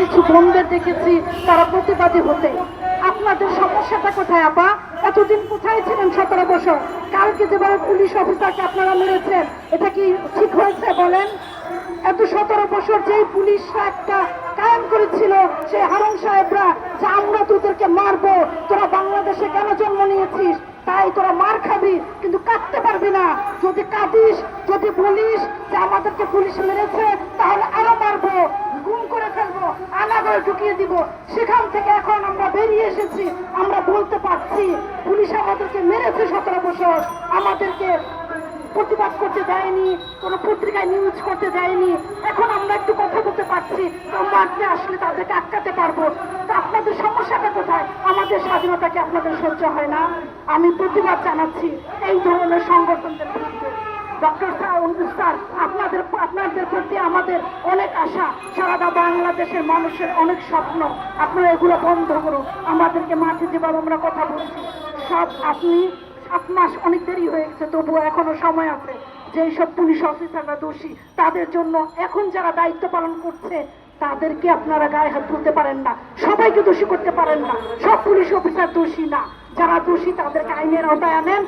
কিছু বোনদের দেখেছি, তারা প্রতিবাদী হতে। আপনাদের সমস্যাটা কোথায়, আপা? এতদিন কোথায় ছিলেন সতেরো বছর? কালকে যেভাবে পুলিশ অফিসারকে আপনারা মেরেছেন, এটা কি ঠিক হয়েছে, বলেন? এত সতেরো বছর যেই পুলিশরা একটা কায়েম করেছিল সে হারুন সাহেবরা, যে আমরা তোদেরকে মারবো, তোরা বাংলাদেশে কেন জন্ম নিয়েছিস? তাই তোরা মার খাবি, কিন্তু কাঁদতে পারবি না। যদি কাঁদিস, যদি বলিস যে আমাদেরকে পুলিশ মেরেছে আলাদা ঢুকিয়ে দিব। সেখান থেকে এখন আমরা বেরিয়ে এসেছি। আমরা বলতে পারছি, পুলিশ আমাদেরকে মেরেছে সতেরো বছর। আমাদেরকে প্রতিবাদ করতে দেয়নি, কোনো পত্রিকায় নিউজ করতে দেয়নি। এখন আমরা একটু কথা বলতে পারছি মারতে আসলে তাদেরকে আটকাতে পারব। তো আপনাদের সমস্যাটা কোথায়? আমাদের স্বাধীনতাকে আপনাদের সহ্য হয় না। আমি প্রতিবাদ জানাচ্ছি এই ধরনের সংগঠনদের বিরুদ্ধে। ডক্টর স্যার, আপনাদের আপনাদের প্রতি আমাদের অনেক আশা, সারাটা বাংলাদেশের মানুষের অনেক স্বপ্ন। আপনারা এগুলো বন্ধ করুন। আমাদেরকে মাঠে যেভাবে আমরা কথা বলছি, সব আপনি, সাত মাস অনেক দেরি হয়ে গেছে, তবুও এখনও সময় আছে। যে সব পুলিশ অফিসাররা দোষী, তাদের জন্য এখন যারা দায়িত্ব পালন করছে, তাদেরকে আপনারা গায়ে হাত তুলতে পারেন না। সবাইকে দোষী করতে পারেন না। সব পুলিশ অফিসার দোষী না। যারা দোষী, তাদেরকে আইনের আওতায় আনেন।